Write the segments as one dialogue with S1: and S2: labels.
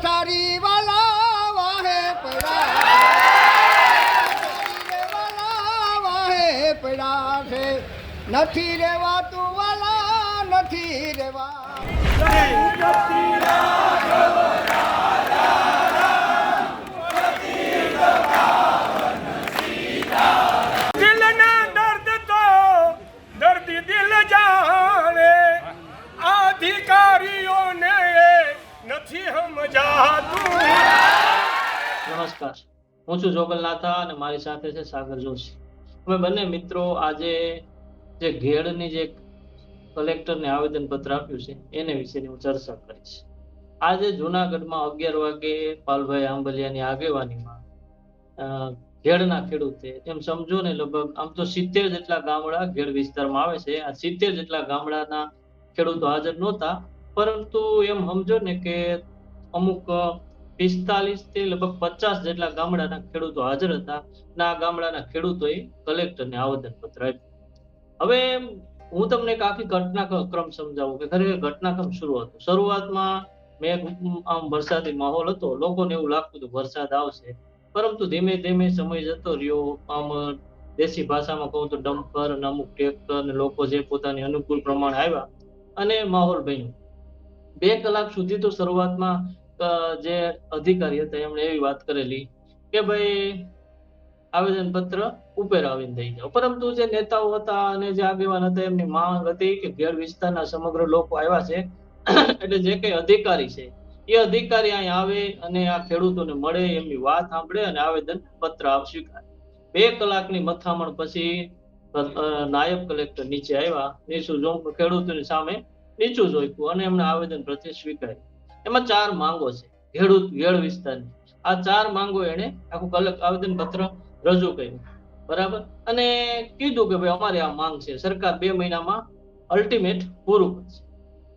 S1: પસારી વાલા વાહે પડ્યા પડ્યા છે નથી રેવાતું વાલા નથી રેવા
S2: હું છું જોગલનાથા અને મારી સાથે છે સાગર જોશી. અમે બંને મિત્રો આજે જે ઘેડની જે કલેક્ટરને આવેદન પત્ર આપ્યું છે, એને વિશેની હું ચર્ચા કરીશ. આજે જુનાગઢમાં અગિયાર વાગે પાલભાઈ આંબલિયાની આગેવાનીમાં ઘેડના ખેડૂતે એમ સમજો ને લગભગ આમ તો સિત્તેર જેટલા ગામડા ઘેડ વિસ્તારમાં આવે છે. આ સિત્તેર જેટલા ગામડાના ખેડૂતો હાજર નહોતા, પરંતુ એમ સમજો ને કે અમુક પિસ્તાલીસથી લગભગ પચાસ જેટલા ગામડાના ખેડૂતો હાજર હતા. અને આ ગામડાના ખેડૂતોએ કલેક્ટરને આવેદન પત્ર આપ્યું. હવે હું તમને એક આખી ઘટનાક્રમ સમજાવું કે ખરેખર ઘટનાક્રમ શરૂ હતો. શરૂઆતમાં મેઘ આમ વરસાદી માહોલ હતો. લોકોને એવું લાગતું હતું વરસાદ આવશે. પરંતુ ધીમે ધીમે સમય જતો રહ્યો. આમ દેશી ભાષામાં કહું તો ડમ્પર અને અમુક ટ્રેક્ટર અને લોકો જે પોતાની અનુકૂળ પ્રમાણે આવ્યા અને માહોલ બન્યો. બે કલાક સુધી તો શરૂઆતમાં જે અધિકારી હતા, એમણે એવી વાત કરેલી કે ભાઈ આવેદન પત્ર ઉપર આવીને દઈ જાઓ. પરંતુ જે નેતાઓ હતા અને જે આગેવાન હતા, એમની માંગ હતી કે ઘેર વિસ્તારના સમગ્ર લોકો આવ્યા છે. એટલે જે કઈ અધિકારી છે, એ અધિકારી અહીં આવે અને આ ખેડૂતોને મળે એમની વાત સાંભળે અને આવેદન પત્ર સ્વીકારે. બે કલાકની મથામણ પછી નાયબ કલેક્ટર નીચે આવ્યા, નીચું જો ખેડૂતોની સામે નીચું જોઈતું અને એમને આવેદન પ્રત્યે સ્વીકાર્યું. એમાં ચાર માંગો છે. ખેડૂત, વેળ વિસ્તારની. આ ચાર માંગો એને આખું કલક, આવેદન પત્ર રજૂ કર્યું. બરાબર? અને કીધું કે ભાઈ અમારે આ માંગ છે. સરકાર બે મહિનામાં અલ્ટિમેટ પૂરું કરશે.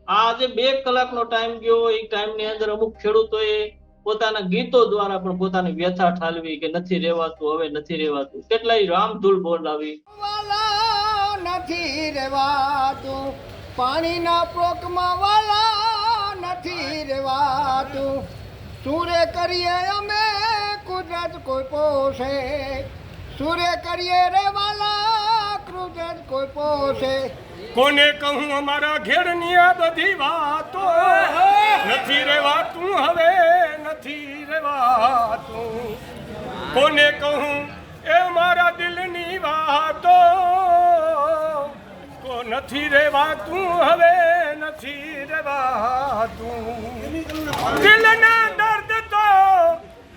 S2: આ જે બે કલાકનો ટાઈમ ગયો, એ ટાઈમની અંદર અમુક ખેડૂતોએ પોતાના ગીતો દ્વારા પણ પોતાની વ્યથા ઠાલવી કે નથી રહેવાતું હવે નથી રહેવાતું કેટલાય રામધૂલ બોલાવી.
S1: નથી રહેવાતું પાણીના પ્રોકમાં રેવાતું સૂરે કરીએ અમે કુદરત કોઈ પોષે. સૂરે કરીએ રે વાલા કુદરત કોઈ પોષે.
S3: કોને કહું અમારા ઘેરની આ બધી વાતો? નથી રેવાતું હવે નથી રેવાતું કોને કહું એ મારા દિલની વાતો? નથી રેવાતું હવે નથી રેવાતું દિલના દર્દ તો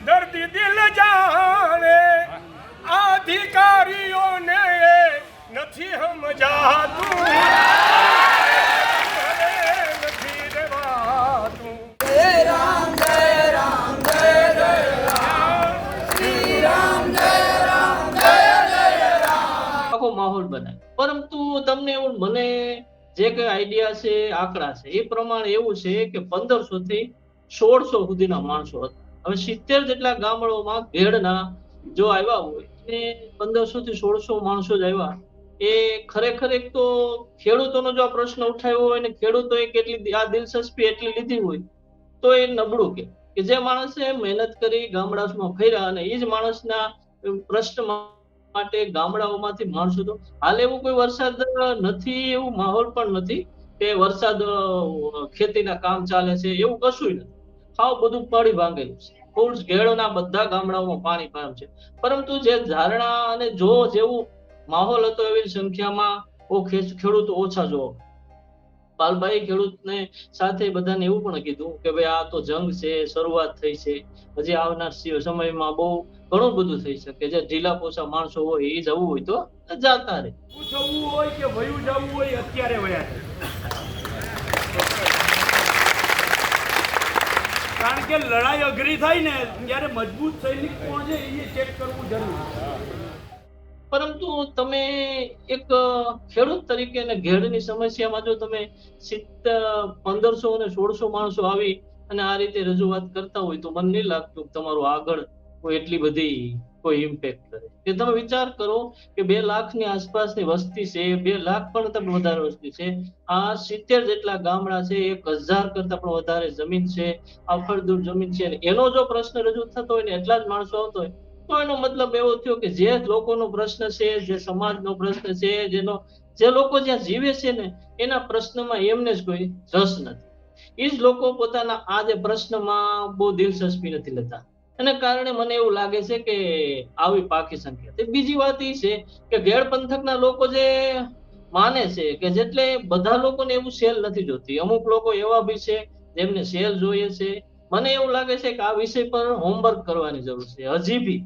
S3: દર્દી દિલ જાણે. અધિકારીઓને નથી સમજાતું. નથી રેવાતું
S2: આખો માહોલ બનાવે પરંતુ તમને એવું મને જે કઈ આઈડિયા છે, આંકડા છે, એ પ્રમાણે એવું છે કે પંદરસો થી સોળસો સુધીના માણસો હતા. હવે સિત્તેર જેટલા ગામડાઓમાં ભેડના જો આવ્યા હોય અને પંદરસો થી સોળસો માણસો જ આવ્યા, એ ખરેખર એક તો ખેડૂતોનો જો આ પ્રશ્ન ઉઠાવ્યો હોય ને ખેડૂતોએ કેટલી આ દિલચસ્પી એટલી લીધી હોય, તો એ નબળું કે. કે જે માણસે મહેનત કરી ગામડામાં ફર્યા અને એ જ માણસના પ્રશ્ન માટે ગામડાઓમાંથી માણસો તો હાલ એવું કોઈ વરસાદ નથી, એવું માહોલ પણ નથી કે વરસાદ ખેતીના કામ ચાલે છે, એવું કશું નથી. હાવ બધું પાણી ભાંગેલું છે. ફૂલ ઘેડોના બધા ગામડાઓમાં પાણી પામ છે. પરંતુ જે ધારણા અને જો જેવું માહોલ હતો એવી સંખ્યામાં ખેડૂતો ઓછા જોવા. પાલભાઈ ખેડૂતને સાથે બધાને એવું પણ કીધું કે ભાઈ આ તો જંગ છે, શરૂઆત થઈ છે. હજી આવનાર સમયમાં બહુ ઘણું બધું થઈ શકે જે ઢીલા પોસા માણસો હોય એ જવું હોય તો જાતા રહે.
S3: જવું હોય કે વયું જવું હોય અત્યારે વયા
S4: કારણ કે લડાઈ અઘરી થાય ને ત્યારે મજબૂત સૈનિક કોણ છે એ ચેક કરવું જરૂરી.
S2: પરંતુ તમે એક ખેડૂત તરીકે અને ઘેડની સમસ્યામાં જો તમે સિત્તેર પંદરસો અને સોળસો માણસો આવી અને આ રીતે રજૂઆત કરતા હોય તો મને નહીં લાગતું તમારું આગળ કોઈ એટલી બધી કોઈ ઇમ્પેક્ટ કરે. કે તમે વિચાર કરો કે બે લાખની આસપાસની વસ્તી છે, બે લાખ પણ તમે વધારે વસ્તી છે, આ સિત્તેર જેટલા ગામડા છે, એક હજાર કરતા પણ વધારે જમીન છે આફળદૂર જમીન છે. એનો જો પ્રશ્ન રજૂ થતો હોય ને, એટલા જ માણસો આવતો હોય તો મતલબ એવો થયો કે જે લોકોનો પ્રશ્ન છે, જે સમાજનો પ્રશ્ન છે, જેનો જે લોકો જ્યાં જીવે છે ને, એના પ્રશ્નમાં એમને જ કોઈ રસ નથી. એ જ લોકો પોતાના આ જે પ્રશ્નમાં બહુ દિલચસ્પી નથી લેતા. એને કારણે મને એવું લાગે છે કે આવી પાકી સંખ્યા બીજી વાત એ છે કે ઘેડ પંથકના લોકો જે માને છે કે જેટલે બધા લોકોને એવું સેલ નથી જોતી. અમુક લોકો એવા બી છે જેમને સેલ જોઈએ છે. મને એવું લાગે છે કે આ વિષય પર હોમવર્ક કરવાની જરૂર છે. હજી બી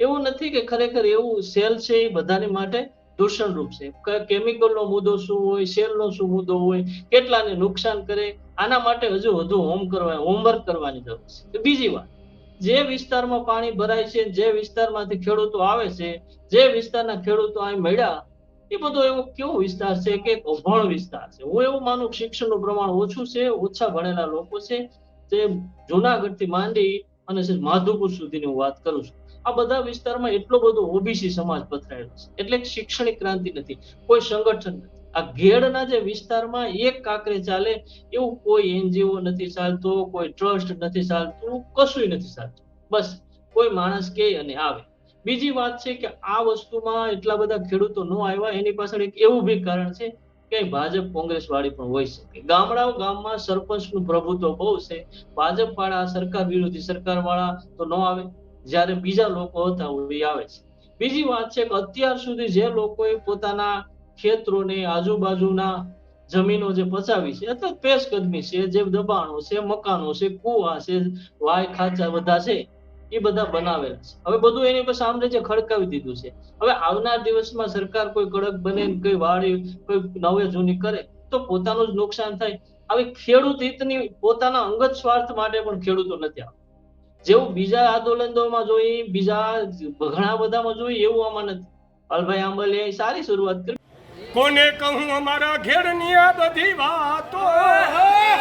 S2: એવું નથી કે ખરેખર એવું સેલ છે એ બધાની માટે દૂષણરૂપ છે. કેમિકલનો મુદ્દો શું હોય સેલનો શું મુદ્દો હોય, કેટલાને નુકસાન કરે, આના માટે હજુ વધુ હોમ કરવા હોમવર્ક કરવાની જરૂર છે. બીજી વાત, જે વિસ્તારમાં પાણી ભરાય છે, જે વિસ્તારમાંથી ખેડૂતો આવે છે, જે વિસ્તારના ખેડૂતો અહીં મળ્યા, એ બધો એવો કેવો વિસ્તાર છે કે અભણ વિસ્તાર છે? હું એવું માનું શિક્ષણનું પ્રમાણ ઓછું છે, ઓછા ભણેલા લોકો છે, જે જુનાગઢથી માંડી અને માધુપુર સુધીની હું વાત કરું છું. આ બધા વિસ્તારમાં એટલો બધો ઓબીસી સમાજ પથરાયેલો છે. એટલે શૈક્ષણિક ક્રાંતિ નથી, કોઈ સંગઠન નથી. આ ઘેડના જે વિસ્તારમાં એક કાંકરે ચાલે, એવું કોઈ એનજીઓ નથી ચાલતો, કોઈ ટ્રસ્ટ નથી ચાલતું કશું નથી ચાલતું. બસ, કોઈ માણસ કે અને આવે. બીજી વાત છે કે આ વસ્તુમાં એટલા બધા ખેડૂતો ન આવ્યા, એની પાછળ એક એવું બી કારણ છે કે ભાજપ કોંગ્રેસ વાળી પણ હોઈ શકે. ગામડાઓ ગામમાં સરપંચનું પ્રભુત્વ બહુ છે. ભાજપ વાળા સરકાર વિરોધી સરકાર વાળા તો ન આવે. જ્યારે બીજા લોકો હતા હોય આવે છે. બીજી વાત છે કે અત્યાર સુધી જે લોકોએ પોતાના ખેતરોને આજુબાજુના જમીનો જે પચાવી છે અથવા પેશકદમી છે, જે દબાણો છે, મકાનો છે, કુવા છે, વાય ખાચા બધા છે, એ બધા બનાવેલા છે. હવે બધું એની પર સામ્રાજ્ય ખડકાવી દીધું છે. હવે આવનાર દિવસમાં સરકાર કોઈ કડક બને કોઈ વાડી કોઈ નવે જૂની કરે, તો પોતાનું જ નુકસાન થાય. હવે ખેડૂત હિતની પોતાના અંગત સ્વાર્થ માટે પણ ખેડૂતો નથી આવતા. જેવું બીજા આંદોલનોમાં જોઈ, બીજા ઘણા બધામાં જોઈ, એવું આમાં નથી. અલભાઈ આંબલે સારી શરૂઆત કરી.
S3: કોને કહું અમારા ઘેરની આ બધી વાતો?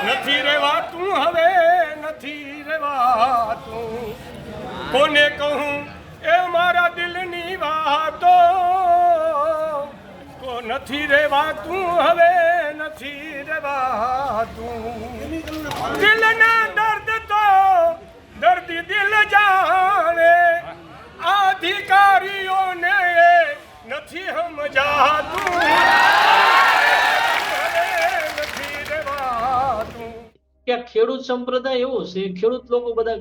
S3: નથી રેવાતું હવે, નથી રેવાતું કોને કહું એ મારા દિલની વાતો? કો નથી રેવાતું હવે, નથી રેવાતું દિલના દર્દી દિલ જાણે, અધિકારીઓને નથી સમજાતું
S2: કે ખેડૂત સંપ્રદાય એવો છે, ખેડૂત લોકો બધા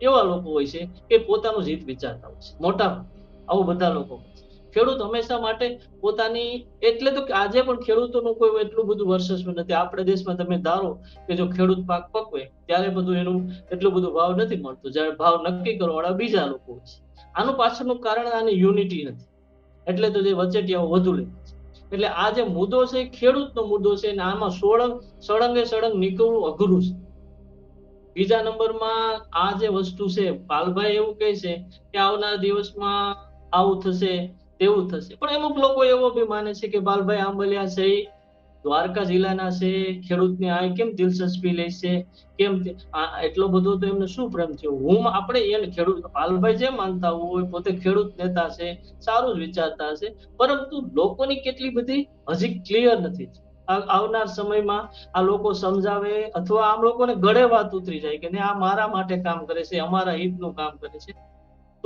S2: એવા લોકો હોય છે કે પોતાનું હિત વિચારતા હોય છે મોટા. આવું બધા લોકો. ખેડૂત હંમેશા માટે પોતાની એટલે તો આજે પણ ખેડૂતોનું કોઈ એટલું બધું વર્ચસ્વ નથી. આપણા દેશમાં તમે ધારો કે જો ખેડૂત પાક પકવે, ત્યારે બધું એનું એટલું બધું ભાવ નથી મળતો. જ્યારે ભાવ નક્કી કરવાવાળા બીજા લોકો છે. આનું પાછળનું કારણ આની યુનિટી નથી. એટલે તો જે વચેટિયાઓ વધુ લે એટલે આ જે મુદ્દો છે ખેડૂતનો મુદ્દો છે, અને આમાં સોળંગ, સળંગે સળંગ નીકળવું અઘરું છે. બીજા નંબરમાં આ જે વસ્તુ છે, પાલભાઈ એવું કહે છે કે આવનાર દિવસમાં આવું થશે તેવું થશે. પણ અમુક લોકો એવો બી માને છે કે બાલભાઈ આંબલિયા છે, દ્વારકા જિલ્લાના છે, ખેડૂતને આ કેમ દિલચસ્પી લે કેમ એટલો બધો તો એમને શું પ્રેમ થયો? હું આપણે એને ખેડૂત પાલભાઈ જે માનતા હોય, પોતે ખેડૂત નેતા છે, સારું જ વિચારતા હશે, પરંતુ લોકોની કેટલી બધી હજી ક્લિયર નથી. આવનાર સમયમાં આ લોકો સમજાવે અથવા આમ લોકોને ગળે વાત ઉતરી જાય કે આ મારા માટે કામ કરે છે, અમારા હિતનું કામ કરે છે.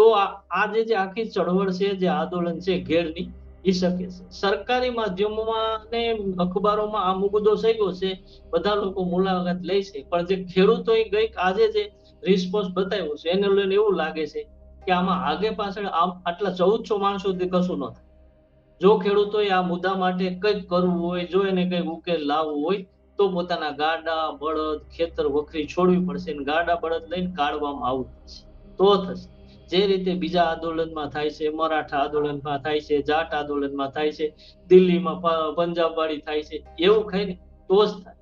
S2: તો આ જે આખી ચળવળ છે, જે આંદોલન છે, ઘેરની એ શકે છે. સરકારી માધ્યમોમાં ને અખબારોમાં આ મુદ્દો સગ્યો છે, બધા લોકો મુલાકાત લે છે, પણ જે ખેડૂતોએ ગઈક આજે જે રિસ્પોન્સ બતાવ્યો છે, એને લઈને એવું લાગે છે કે આમાં આગે પાછળ આટલા ચૌદસો માણસોથી કશું ન થાય. જો ખેડૂતોએ આ મુદ્દા માટે કંઈક કરવું હોય, જો એને કંઈક ઉકેલ લાવવો હોય, તો પોતાના ગાડા, બળદ, ખેતર, વખરી છોડવી પડશે ગાડા, બળદ લઈને કાઢવામાં આવવું પડશે. તો થશે. જે રીતે બીજા આંદોલનમાં થાય છે, મરાઠા આંદોલનમાં થાય છે, જાટ આંદોલનમાં થાય છે, દિલ્હીમાં પ- પંજાબવાડી થાય છે, એવું ખાઈને તો જ થાય.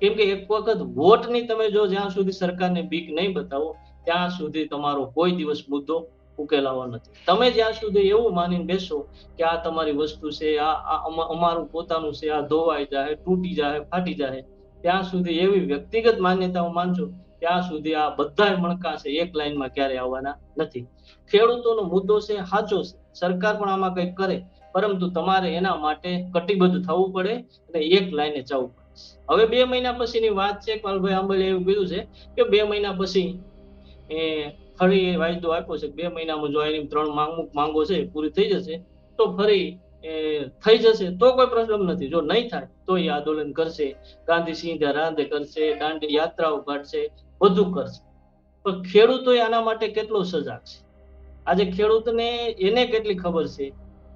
S2: કેમ કે એક વખત વોટની તમે જો જ્યાં સુધી સરકારને બીક નહીં બતાવો, ત્યાં સુધી તમારો કોઈ દિવસ મુદ્દો ઉકેલાવો નથી. તમે જ્યાં સુધી એવું માનીને બેસો કે આ તમારી વસ્તુ છે, આ અમારું પોતાનું છે, આ ધોવાઈ જાય તૂટી જાય ફાટી જાય ત્યાં સુધી એવી વ્યક્તિગત માન્યતાઓ માનજો ત્યાં સુધી આ બધા મણકા છે, એક લાઈનમાં ક્યારે આવવાના નથી. ખેડૂતોનો મુદ્દો છે, સાચો છે. સરકાર પણ આમાં કંઈક કરે, પરંતુ તમારે એના માટે કટિબદ્ધ થવું પડે અને એક લાઈને જવું પડે. હવે બે મહિના પછીની વાત છે પાલભાઈ આંબલિયા એવું કીધું છે કે બે મહિના પછી એ ફરી એ વાયદો આપ્યો છે બે મહિનામાં જો એની ત્રણ માંગ માંગો છે પૂરી થઈ જશે, તો ફરી એ થઈ જશે, તો કોઈ પ્રોબ્લેમ નથી. જો નહીં થાય, તો એ આંદોલન કરશે. ગાંધી સિંહ રાંધે કરશે, દાંડી યાત્રાઓ કાઢશે બધું કરશે. પણ ખેડૂતો આના માટે કેટલો સજાગ છે? આજે ખેડૂતને એને કેટલી ખબર છે?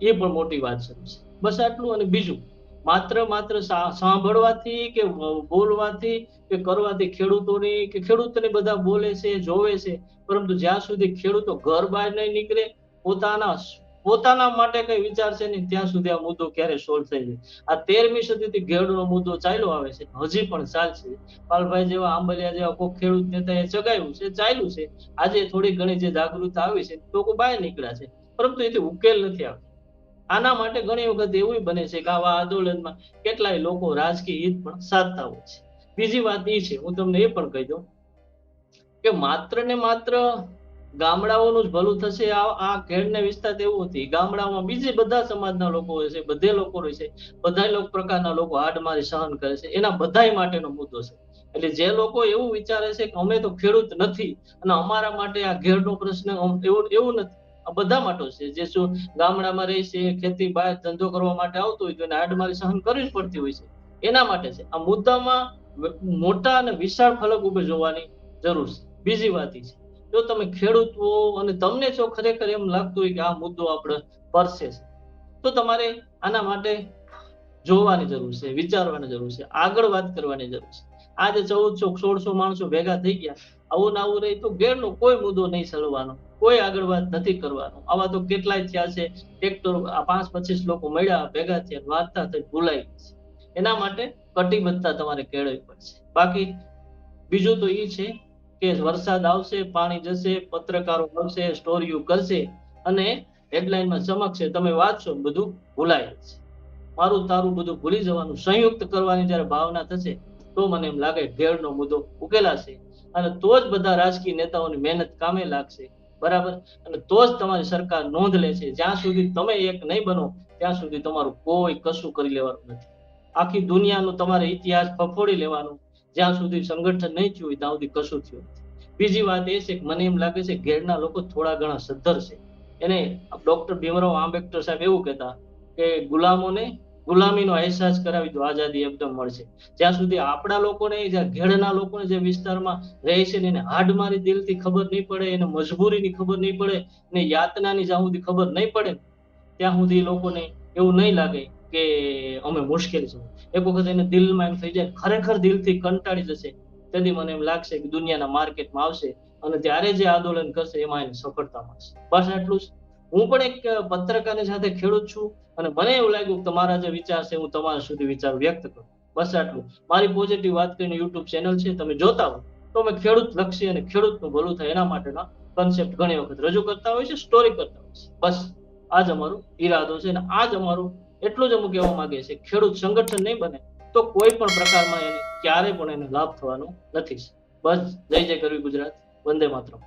S2: એ પણ મોટી વાત છે. બસ આટલું અને બીજું, માત્ર માત્ર સાંભળવાથી કે બોલવાથી કે કરવાથી ખેડૂતોની, કે ખેડૂતને બધા બોલે છે, જોવે છે, પરંતુ જ્યાં સુધી ખેડૂતો ઘર બહાર નહીં નીકળે, પોતાના પોતાના માટે કઈ વિચારશે નહીં, ત્યાં સુધી આ મુદ્દો ક્યારે સોલ્વ થઈ જાય. આ તેરમી સદીથી ઘેડનો મુદ્દો ચાલ્યો આવે છે, હજી પણ ચાલશે. પાલભાઈ જેવા આંબલિયા જેવા કોઈ ખેડૂત નેતાએ ચગાવ્યું છે, ચાલ્યું છે. આજે થોડી ઘણી જે જાગૃતતા આવી છે, લોકો બહાર નીકળ્યા છે. પરંતુ એથી ઉકેલ નથી આવતો આના માટે ઘણી વખત એવું બને છે કે આવા આંદોલનમાં કેટલાય લોકો રાજકીય હિત પણ સાધતા હોય છે. બીજી વાત એ છે, હું તમને એ પણ કહી દઉં કે માત્ર ને માત્ર ગામડાઓનું જ ભલું થશે. આ આ વિસ્તાર એવું નથી ગામડાઓમાં બીજે બધા સમાજના લોકો હોય છે, બધે લોકો હોય છે. બધા લોક પ્રકારના લોકો હાડમારી સહન કરે છે. એના બધાય માટેનો મુદ્દો છે. એટલે જે લોકો એવું વિચારે છે કે અમે તો ખેડૂત નથી અને અમારા માટે આ ઘેરનો પ્રશ્ન એવું એવું નથી. આ બધા માટે છે. જે શું ગામડામાં રહે છે, ખેતી બહાર ધંધો કરવા માટે આવતો હોય તો એને હાડમારી સહન કરવી જ પડતી હોય છે. એના માટે છે. આ મુદ્દામાં મોટા અને વિશાળ ફલક ઉભે જોવાની જરૂર છે. બીજી વાત છે. જો તમે ખેડૂત હો અને તમને જો ખરેખર એમ લાગતું હોય કે આ મુદ્દો આપણે પરસે તો તમારે આના માટે જોવાની જરૂર છે, વિચારવાની જરૂર છે, આગળ વાત કરવાની જરૂર છે. આજે ચૌદસો સોળસો માણસો ભેગા થઈ ગયા, આવું ના આવું રહી તો ગેરનો કોઈ મુદ્દો નહીં સળવાનો, કોઈ આગળ વાત નથી કરવાનો. આવા તો કેટલાય થયા છે, એક તો પાંચ પચીસ લોકો મળ્યા, ભેગા થયા, વાર્તા થઈ, ભૂલાઈ ગઈ છે. એના માટે કટિબદ્ધતા તમારે કેળવવી પડશે. બાકી બીજું તો એ છે કે વરસાદ આવશે, પાણી જશે, પત્રકારો આવશે, સ્ટોરીઓ કરશે અને હેડલાઇનમાં ચમકશે. તમે વાંચશો બધું ભૂલાય જશે. મારું તારું બધું ભૂલી જવાનું, સંયુક્ત કરવાની જ્યારે ભાવના થશે, તો મને એમ લાગે ઘેરનો મુદ્દો ઉકેલાશે. અને તો જ બધા રાજકીય નેતાઓની મહેનત કામે લાગશે. બરાબર? અને તો જ તમારી સરકાર નોંધ લેશે જ્યાં સુધી તમે એક નહીં બનો, ત્યાં સુધી તમારું કોઈ કશું કરી લેવાનું નથી. આખી દુનિયાનો તમારે ઇતિહાસ ફફોડી લેવાનો જ્યાં સુધી સંગઠન નહીં થયું ત્યાં સુધી કશું થયું બીજી વાત એ છે કે મને એમ લાગે છે ઘેરના લોકો થોડા ઘણા સદ્ધર છે. એને ડોક્ટર ભીમરાવ આંબેડકર સાહેબ એવું કહેતા કે ગુલામોને ગુલામીનો અહેસાસ કરાવી દો, આઝાદી એકદમ મળશે. જ્યાં સુધી આપણા લોકોને, જ્યાં ઘેડના લોકોને જે વિસ્તારમાં રહે છે ને એને હાડમારી દિલથી ખબર નહીં પડે, એને મજબૂરીની ખબર નહીં પડે, ને યાતનાની જ્યાં સુધી ખબર નહીં પડે, ત્યાં સુધી લોકોને એવું નહીં લાગે કે અમે મુશ્કેલ છે એક વખત એને દિલમાં એમ થઈ જાય, ખરેખર દિલથી કંટાળી જશે. તેથી મને એમ લાગશે કે દુનિયાના માર્કેટમાં આવશે અને ત્યારે જે આંદોલન કરશે એમાં એને સફળતા મળશે. બસ આટલું જ. હું પણ એક પત્રકારની સાથે ખેડૂત છું અને મને એવું લાગ્યું કે તમારા જે વિચાર છે, હું તમારા સુધી વિચાર વ્યક્ત કરું. બસ આટલું. મારી પોઝિટિવ વાત કરીને યુટ્યુબ ચેનલ છે, તમે જોતા હો તો અમે ખેડૂત લક્ષી અને ખેડૂતનું ભલું થાય એના માટેના કન્સેપ્ટ ઘણી વખત રજૂ કરતા હોય છે સ્ટોરી કરતા હોય છે. બસ. આ જ અમારો ઈરાદો છે અને આ જ અમારું એટલું જ અમુક કહેવા માંગે છે, ખેડૂત સંગઠન નહીં બને, તો કોઈ પણ પ્રકારમાં એને ક્યારે પણ એને લાભ થવાનો નથી. બસ, જય જય કરવી ગુજરાત, વંદે માતરમ.